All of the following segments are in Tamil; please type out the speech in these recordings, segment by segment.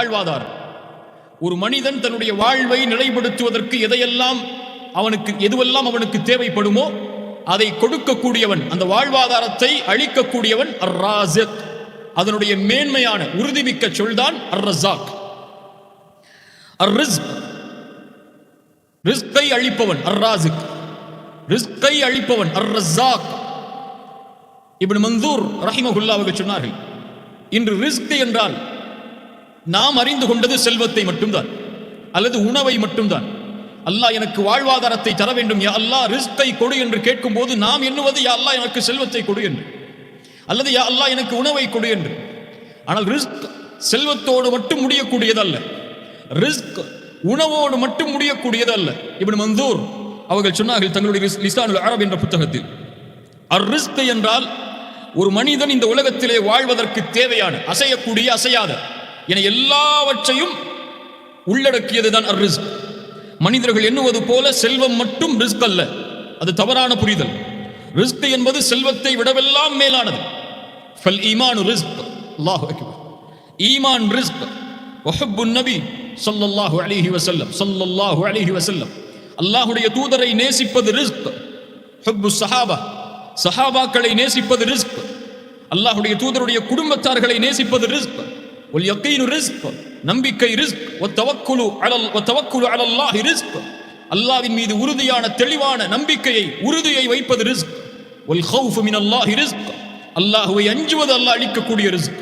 வாழ்வாதாரம் ஒரு மனிதன் தன்னுடைய வாழ்வை நிலைப்படுத்துவதற்கு எதையெல்லாம் அவனுக்கு எதுவெல்லாம் அவனுக்கு தேவைப்படுமோ அதை கொடுக்கக்கூடியவன் அந்த வாழ்வாதாரத்தை அழிக்கக்கூடியவன் அர் அதனுடைய மேன்மையான உறுதிமிக்க சொல்தான் அர் ரசாக் அர் ரிஸ்க் ரிஸ்கை அழிப்பவன் அர் ராசிக் ரிஸ்கை அர் ரசாக் இப்னு மந்தூர் ரஹிமகுல்லா அவர்கள் சொன்னார்கள் இன்று ரிஸ்க் என்றால் நாம் அறிந்து கொண்டது செல்வத்தை மட்டும்தான் அல்லது உணவை மட்டும்தான். அல்லாஹ் எனக்கு வாழ்வாதாரத்தை தர வேண்டும். யா அல்லாஹ் ரிஸ்கை கொடு என்று கேட்கும்போது நாம் எண்ணுவது யா அல்லாஹ் எனக்கு செல்வத்தை கொடு என்று. அல்லது யா அல்லாஹ் எனக்கு உணவை கொடு என்று. ஆனால் ரிஸ்க் செல்வத்தோடு மட்டும் முடியக்கூடியதல்ல. ரிஸ்க் உணவோடு மட்டும் முடியக்கூடியதல்ல. இப்படி மந்தூர் அவர்கள் சொன்னார்கள் தங்களுடைய லிஸ்- லிசானுல் அரப் என்ற புத்தகத்தில் அர் ரிஸ்க் என்றால் ஒரு மனிதன் இந்த உலகத்திலே வாழ்வதற்கு தேவையான அசையக்கூடிய அசையாத என எல்லாவற்றையும் உள்ளடக்கியதுதான் அர் ரிஸ்க் மனிதர்கள் எண்ணுவது போல செல்வம் மட்டும் ரிஸ்க் அல்ல. அது தவறான புரிதல். ரிஸ்க் என்பது செல்வத்தை விடவெல்லாம் மேலானது. ஃபல் ஈமானு ரிஸ்க். அல்லாஹு ஈமான் ரிஸ்க். வஹப்பு நபி ஸல்லல்லாஹு அலைஹி வஸல்லம். ஸல்லல்லாஹு அலைஹி வஸல்லம். அல்லாஹுடைய தூதரை நேசிப்பது ரிஸ்க். ஹுப்பு சஹாபா. சஹாபாக்களை நேசிப்பது ரிஸ்க். அல்லாஹுடைய தூதருடைய குடும்பத்தார்களை நேசிப்பது ரிஸ்க். ஒல் யக்கீனு ரிஸ்க் நம்பிக்கை ரிஸ்க் ஒத்தவக்குலு அலல் ஒத்தவக்குலு அலல்லாஹி ரிஸ்க். அல்லாவின் மீது உறுதியான தெளிவான நம்பிக்கையை உறுதியை வைப்பது ரிஸ்க். ஒல் ஹவுஃபு மின் அல்லாஹி ரிஸ்க். அல்லாஹுவை அஞ்சுவது அல்லாஹ் அழிக்கக்கூடிய ரிஸ்க்.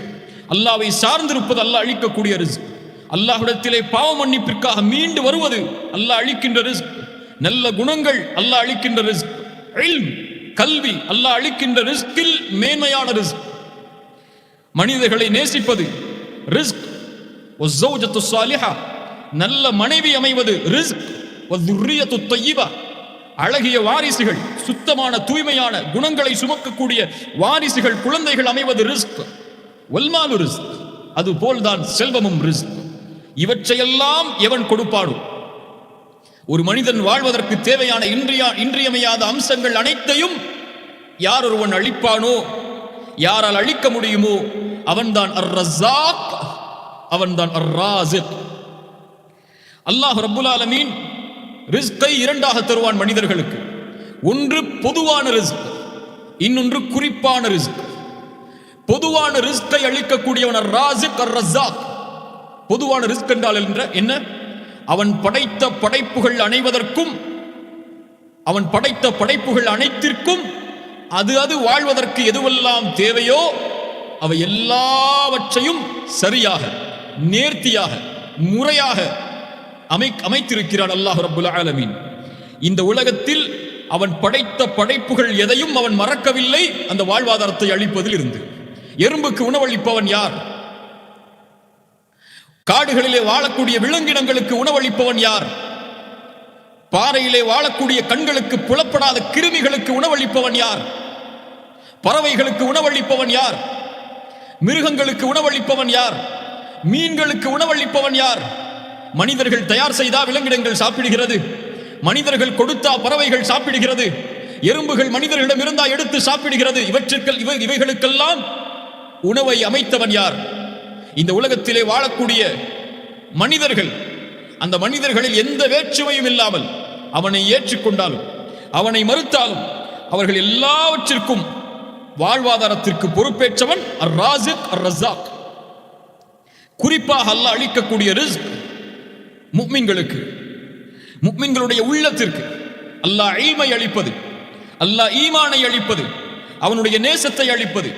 அல்லாவை சார்ந்திருப்பது அல்லாஹ் அழிக்கக்கூடிய ரிஸ்க். அல்லாஹ்விடத்திலே பாவ மன்னிப்பிற்காக மீண்டு வருவது அல்லாஹ் அழிக்கின்ற ரிஸ்க். நல்ல குணங்கள் அல்லாஹ் அழிக்கின்ற ரிஸ்க். இல்ம் கல்வி அல்லாஹ் அழிக்கின்ற ரிஸ்கில் மேன்மையான ரிஸ்க். மனிதர்களை நேசிப்பது ரிஸ்க். ஒஸ்ஸௌஜத்து சாலிஹா நல்ல மனைவி அமைவது ரிஸ்க். ஒதுர்ரியத்து தொய்யிபா அழகிய வாரிசுகள் சுத்தமான தூய்மையான குணங்களை சுமக்கக்கூடிய வாரிசுகள் குழந்தைகள் அமைவது ரிஸ்க். ஒல்மாலு ரிஸ்க். அது போல்தான் செல்வமும் ரிஸ்க். இவற்றையெல்லாம் எவன் கொடுப்பானோ? ஒரு மனிதன் வாழ்வதற்கு தேவையான இன்றியா இன்றியமையாத அம்சங்கள் அனைத்தையும் யார் ஒருவன் அழிப்பானோ? யாரால் அழிக்க முடியுமோ? அவன்தான் அர் ரசாக் அவன்தான் அர் அல்லாஹ் ரப்புல் ஆலமீன் ரிஸ்கை இரண்டாக தருவான் மனிதர்களுக்கு. ஒன்று பொதுவான ரிஸ்க் இன்னொன்று குறிப்பான ரிஸ்க். பொதுவான ரிஸ்கை அளிக்கக்கூடியவன் ராசிக் அர் ரஸாக் பொதுவான ரிஸ்க் என்றால் என்ற என்ன? அவன் படைத்த படைப்புகள் அணைவதற்கும் அவன் படைத்த படைப்புகள் அனைத்திற்கும் அது அது வாழ்வதற்கு எதுவெல்லாம் தேவையோ அவை எல்லாவற்றையும் சரியாக நேர்த்தியாக முறையாக அமை அமைத்திருக்கிறான் அல்லாஹ் ரபுல் ஆலமீன். இந்த உலகத்தில் அவன் படைத்த படைப்புகள் எதையும் அவன் மறக்கவில்லை. அந்த வாழ்வாதாரத்தை அளிப்பதில் இருந்து. எறும்புக்கு உணவளிப்பவன் யார்? காடுகளிலே வாழக்கூடிய விலங்கினங்களுக்கு உணவளிப்பவன் யார்? பாறையிலே வாழக்கூடிய கண்களுக்கு புலப்படாத கிருமிகளுக்கு உணவளிப்பவன் யார்? பறவைகளுக்கு உணவளிப்பவன் யார்? மிருகங்களுக்கு உணவளிப்பவன் யார்? மீன்களுக்கு உணவளிப்பவன் யார்? மனிதர்கள் தயார் செய்தா விலங்கினங்கள் சாப்பிடுகிறது. மனிதர்கள் கொடுத்தா பறவைகள் சாப்பிடுகிறது. எறும்புகள் மனிதர்களிடம் இருந்தா எடுத்து சாப்பிடுகிறது. இவற்றிற்கு இவை இவைகளுக்கெல்லாம் உணவை அமைத்தவன் யார்? இந்த உலகத்திலே வாழக்கூடிய மனிதர்கள் அந்த மனிதர்களில் எந்த வேற்றுமையும் இல்லாமல் அவனை ஏற்றுக்கொண்டாலும் அவனை மறுத்தாலும் அவர்கள் எல்லாவற்றிற்கும் வாழ்வாதாரத்திற்கு பொறுப்பேற்றவன் அர் ராசிக் அர் ரஸாக் குறிப்பாக அல்லாஹ் அளிக்கக்கூடிய ரிஸ்க் முக்மின்களுக்கு முக்மின்களுடைய உள்ளத்திற்கு. அல்லாஹ் ஈமை அளிப்பது அல்லாஹ் ஈமானை அளிப்பது அவனுடைய நேசத்தை அளிப்பது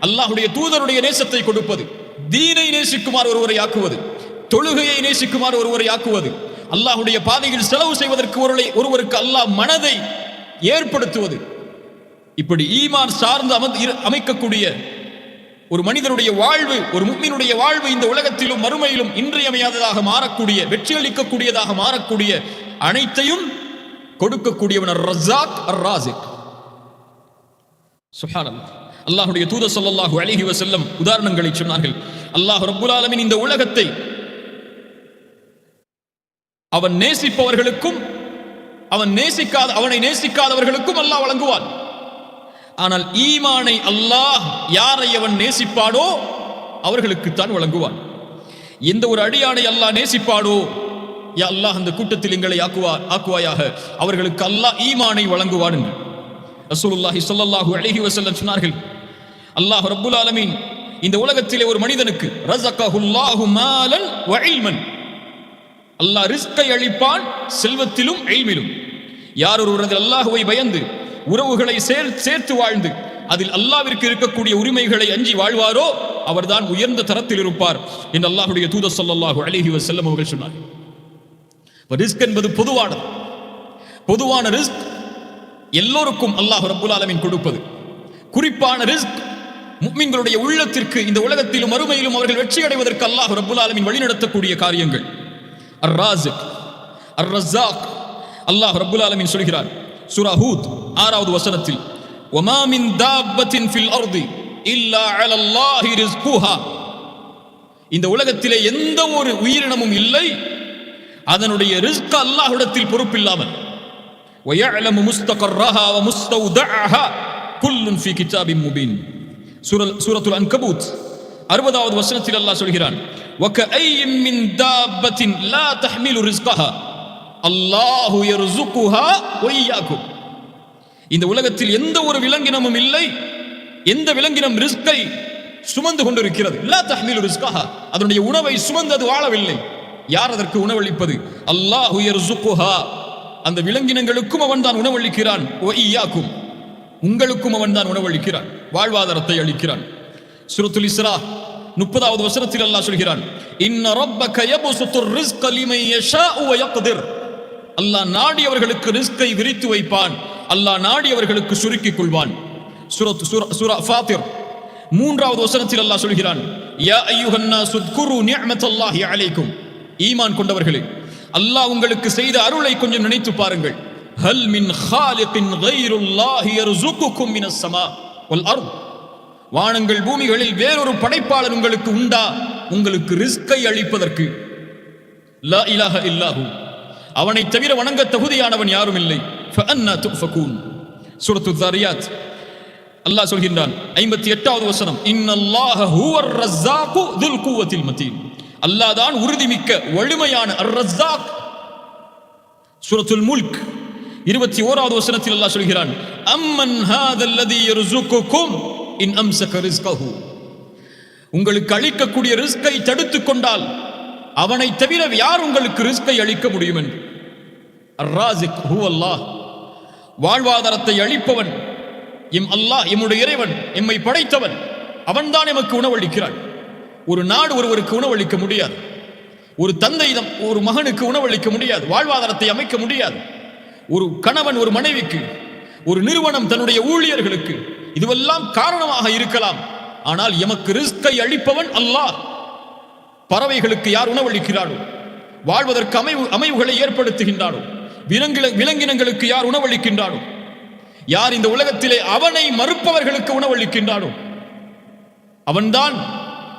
அல்லாஹுடைய தூதருடைய நேசத்தை கொடுப்பது தீனை நேசிக்குமாறு ஒருவரை ஆக்குவது தொழுகையை நேசிக்குமாறு ஒருவரை ஆக்குவது அல்லாஹுடைய பாதையில் செலவு செய்வதற்கு ஒருவரை ஒருவருக்கு அல்லாஹ் மனதை ஏற்படுத்துவது. இப்படி ஈமான் சார்ந்து இரு- அமைக்கக்கூடிய ஒரு மனிதனுடைய வாழ்வு ஒரு முக்மீனுடைய வாழ்வு இந்த உலகத்திலும் மறுமையிலும் இன்றியமையாததாக மாறக்கூடிய வெற்றியளிக்கக்கூடியதாக மாறக்கூடிய அனைத்தையும் கொடுக்கக்கூடியவன் ரசாத் அர் ராசிக் சுப்ஹானல்லாஹ் அல்லாஹுடைய தூதர் ஸல்லல்லாஹு அலைஹி வஸல்லம் உதாரணங்களை சொன்னார்கள். அல்லாஹ் ரபுல் ஆலமின் இந்த உலகத்தை அவன் நேசிப்பவர்களுக்கும் அவன் நேசிக்காத அவனை நேசிக்காதவர்களுக்கும் அல்லாஹ் வழங்குவான். ஆனால் ஈமானை அல்லாஹ் யாரை அவன் நேசிப்பாடோ அவர்களுக்குத்தான் வழங்குவான். எந்த ஒரு அடியானை அல்லாஹ் நேசிப்பாடோ யா அல்லாஹ் அந்த கூட்டத்தில் எங்களை ஆக்குவா ஆக்குவாயாக அவர்களுக்கு அல்லாஹ் ஈமானை வழங்குவான் என்று. ரசூலுல்லாஹி சொல்லல்லாஹு அழகி வஸல்லம் சொன்னார்கள் அல்லாஹ் ரப்புல் ஆலமீன் இந்த உலகத்திலே ஒரு மனிதனுக்கு ரஸகஹுல்லாஹு மாலன் வ இல்மன். அல்லாஹ் ரிஸ்கை அளிப்பான் செல்வத்திலும் எய்மிலும் யார் ஒருவர் அல்லாஹுவை பயந்து உறவுகளை சேர் சேர்த்து வாழ்ந்து அதில் அல்லாவிற்கு இருக்கக்கூடிய உரிமைகளை அஞ்சி வாழ்வாரோ அவர்தான் உயர்ந்த தரத்தில் இருப்பார் என்று அல்லாஹுடைய தூத சொல்லல்லாஹு அழகி செல்லம் அவர்கள் சொன்னார். ரிஸ்க் என்பது பொதுவானது. பொதுவான ரிஸ்க் எல்லோருக்கும் அல்லாஹ் ரபுல் ஆலமின் கொடுப்பது. குறிப்பான ரிஸ்க் முக்மின்களுடைய உள்ளத்திற்கு இந்த உலகத்திலும் மறுமையிலும் அவர்கள் வெற்றி அடைவதற்கு அல்லாஹ் ரபுல் ஆலமின் வழிநடத்தக்கூடிய காரியங்கள். அர் ராசிக் அர் ரஸாக் அல்லாஹ் ரபுல் ஆலமின் சொல்கிறார். சூரா ஹூத் ஆறாவது வசனத்தில் وما من دابة في الأرض إلا على الله رزقها இந்த உலகத்திலே எந்த ஒரு உயிரினமும் இல்லை அதனுடைய ரிஸ்க் அல்லாஹ்விடத்தில் பொறுப்பில்லாமல் ويعلم مستقرها ومستودعها كل في كتاب مبين சூரா சூரத்துல் அன்கபூத் அறுபதாவது வசனத்தில் அல்லாஹ் சொல்கிறான் وكأي من دابة لا تحمل رزقها அல்லாஹு ஒய்யாக்கும் இந்த உலகத்தில் எந்த ஒரு விலங்கினமும் இல்லை. எந்த விலங்கினம் ரிஸ்கை சுமந்து கொண்டிருக்கிறது. இல்லா தஹ்மீல் ரிஸ்காக அதனுடைய உணவை சுமந்து அது வாழவில்லை. யார் அதற்கு உணவளிப்பது? அல்லாஹு யர்சுக்குஹா அந்த விலங்கினங்களுக்கும் அவன் தான் உணவளிக்கிறான். ஒய்யாக்கும் உங்களுக்கும் அவன் தான் உணவளிக்கிறான். வாழ்வாதாரத்தை அளிக்கிறான். சுருத்துல் இஸ்ரா முப்பதாவது வசனத்தில் அல்லாஹ் சொல்கிறான். இன்ன ரப்பக யபசுத்துர் ரிஸ்க லிமை யஷா வ யக்திர் அல்லாஹ் நாடியவர்களுக்கு ரிஸ்கை விரித்து வைப்பான். அல்லாஹ் நாடியவர்களுக்கு சுருக்கிக் கொள்வான். சுரத் சுரா ஃபாத்திர். மூன்றாவது வசனத்தில் அல்லாஹ் சொல்கிறான் யா ஐயுஹன்னா சுத்குரு நிஅமத்தல்லாஹி அலைக்கும். ஈமான் கொண்டவர்களே அல்லாஹ் உங்களுக்கு செய்த அருளை கொஞ்சம் நினைத்து பாருங்கள். ஹல் மின் ஹாலிகின் கைருல்லாஹி யர்சுகுக்கும் மினஸ் ஸமா வல் அர்த். வானங்கள் பூமிகளில் வேறொரு படைப்பாளர் உங்களுக்கு உண்டா? உங்களுக்கு ரிஸ்கை அளிப்பதற்கு. லா இலாஹ இல்லாஹு அவனை தவிர வணங்க தகுதியானவன் யாரும் இல்லை ஃபஅன்னா தாரியாத் அல்லாஹ் சொல்கின்றான் ஐம்பத்தி எட்டாவது வசனம் இன்னல்லாஹ ஹுவர் ரஸ்ஸாகு துல் குவத்தில் மத்தீன். அல்லாஹ் தான் உறுதிமிக்க வலிமையான அர் ரஸ்ஸாக் சூரத்துல் முல்க். இருபத்தி ஓராவது வசனத்தில் அல்லாஹ் சொல்கிறான் அம்மன் ஹாதல்லதி யர்சுகுக்கும் இன் அம்சக ரிஸ்கஹு. உங்களுக்கு அளிக்கக்கூடிய ரிஸ்கை தடுத்துக் கொண்டால் அவனை தவிர யார் உங்களுக்கு ரிஸ்கை அளிக்க முடியும் என்று? அர்ராசிக் ஹூ அல்லாஹ் வாழ்வாதாரத்தை அளிப்பவன். எம் அல்லாஹ் எம்முடைய இறைவன் எம்மை படைத்தவன். அவன்தான் எமக்கு உணவளிக்கிறான். ஒரு நாடு ஒருவருக்கு உணவளிக்க முடியாது. ஒரு தந்தை ஒரு மகனுக்கு உணவளிக்க முடியாது. வாழ்வாதாரத்தை அமைக்க முடியாது. ஒரு கணவன் ஒரு மனைவிக்கு ஒரு நிறுவனம் தன்னுடைய ஊழியர்களுக்கு இதுவெல்லாம் காரணமாக இருக்கலாம். ஆனால் எமக்கு ரிஸ்கை அளிப்பவன் அல்லாஹ். பறவைகளுக்கு யார் உணவளிக்கிறாரோ வாழ்வதற்கு அமைவு அமைவுகளை ஏற்படுத்துகின்றாரோ விலங்கில விலங்கினங்களுக்கு யார் உணவளிக்கின்றாரோ யார் இந்த உலகத்திலே அவனை மறுப்பவர்களுக்கு உணவளிக்கின்றாரோ அவன்தான்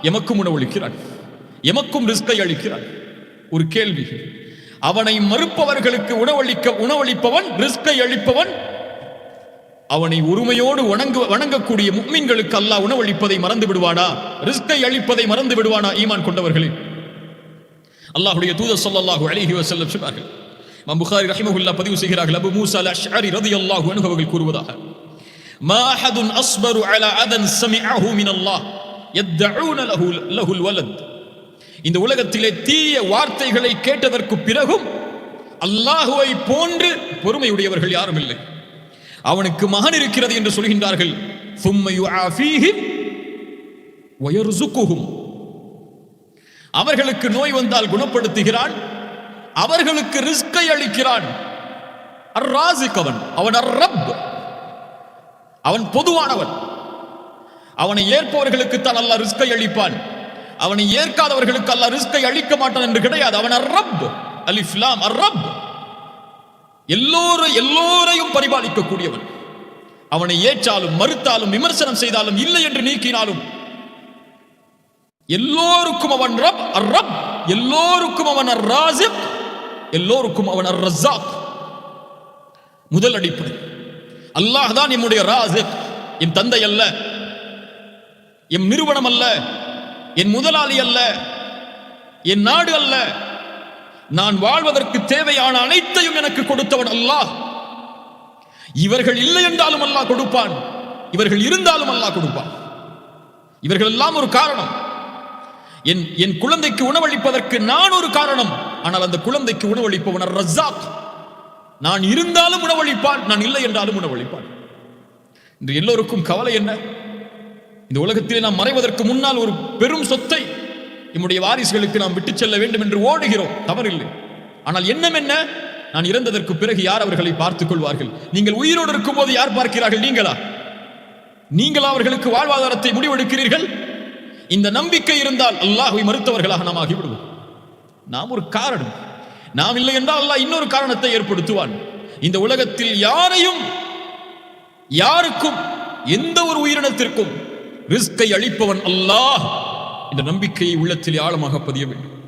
எமக்கும் உணவளிக்கிறான். எமக்கும் ரிஸ்கை அளிக்கிறான். ஒரு கேள்வி. அவனை மறுப்பவர்களுக்கு உணவளிக்க உணவளிப்பவன் ரிஸ்கை அளிப்பவன் அவனை உரிமையோடு வணங்கு வணங்கக்கூடிய முக்மீன்களுக்கு அல்லாஹ் உணவளிப்பதை மறந்து விடுவானா? ரிஸ்கை அளிப்பதை மறந்து விடுவானா? ஈமான் கொண்டவர்களே. அல்லாஹுடைய தூதர் ஸல்லல்லாஹு அழகி வஸல்லம் சொன்னார்கள். மம்புகாரி ரஹிமகுல்லா பதிவு செய்கிறார்கள் அபு மூசா அஷ்அரி ரதியல்லாஹு அன்ஹு அவர்கள் கூறுவதாக மா அஹதுன் அஸ்பரு அலா அதன் சமிஅஹு மின் அல்லாஹ் யத்ஊன லஹு லஹுல் வலத் இந்த உலகத்திலே தீய வார்த்தைகளை கேட்டதற்கு பிறகும் அல்லாஹுவை போன்று பொறுமையுடையவர்கள் யாரும் இல்லை அவனுக்கு மகன் இருக்கிறது என்று சொல்கின்றார்கள் அவர்களுக்கு நோய் வந்தால் குணப்படுத்துகிறான் அவர்களுக்கு ரிஸ்கை அளிக்கிறான். அர்ராசிக் அவன். அவன் அர்ரப். அவன் பொதுவானவன். அவனை ஏற்பவர்களுக்கு தான் அல்ல ரிஸ்கை அளிப்பான். அவனை ஏற்காதவர்களுக்கு அல்ல ரிஸ்கை அளிக்க மாட்டான் என்று கிடையாது. அவன் அர்ரப். அலிஃப்லாம் அர்ரப். எல்லோரும் எல்லோரையும் பரிபாலிக்கக்கூடியவன். அவனை ஏற்றாலும் மறுத்தாலும் விமர்சனம் செய்தாலும் இல்லை என்று நீக்கினாலும். எல்லோருக்கும் அவன் ரப். ரப் எல்லோருக்கும் அவன் ராசிப் எல்லோருக்கும் அவன் ரஸாக் முதல் அடிப்படை. அல்லாஹ் தான் என்னுடைய ராசிக் என் தந்தை அல்ல. என் நிறுவனம் அல்ல. என் முதலாளி அல்ல. என் நாடு அல்ல. நான் வாழ்வதற்கு தேவையான அனைத்தையும் எனக்கு கொடுத்தவன் அல்லாஹ். இவர்கள் இல்லை என்றாலும் அல்லாஹ் கொடுப்பான். இவர்கள் இருந்தாலும் அல்லாஹ் கொடுப்பான். இவர்கள் எல்லாம் ஒரு காரணம். என் என் குழந்தைக்கு உணவளிப்பதற்கு நான் ஒரு காரணம். ஆனால் அந்த குழந்தைக்கு உணவளிப்பவன் ரஜாக். நான் இருந்தாலும் உணவளிப்பான் நான் இல்லை என்றாலும் உணவளிப்பான். இன்று எல்லோருக்கும் கவலை என்ன? இந்த உலகத்திலே நாம் மறைவதற்கு முன்னால் ஒரு பெரும் சொத்தை நம்முடைய வாரிசுகளுக்கு நாம் விட்டுச் செல்ல வேண்டும் என்று ஓடுகிறோம் தவறில்லை. ஆனால் எண்ணம் என்ன? நான் இறந்ததற்கு பிறகு யார் அவர்களை பார்த்துக் கொள்வார்கள்? நீங்கள் உயிரோடு இருக்கும்போது யார் பார்க்கிறார்கள்? நீங்களா? நீங்கள் அவர்களுக்கு வாழ்வாதாரத்தை முடிவெடுக்கிறீர்கள்? இந்த நம்பிக்கை இருந்தால் அல்லாஹை மறுத்தவர்களாக நாம் ஆகிவிடுவோம். நாம் ஒரு காரணம். நாம் இல்லை என்றால் அல்லாஹ் இன்னொரு காரணத்தை ஏற்படுத்துவான். இந்த உலகத்தில் யாரையும் யாருக்கும் எந்த ஒரு உயிரினத்திற்கும் ரிஸ்கை அளிப்பவன் அல்லாஹ் இந்த நம்பிக்கையை உள்ளத்தில் ஆழமாக பதிய வேண்டும்.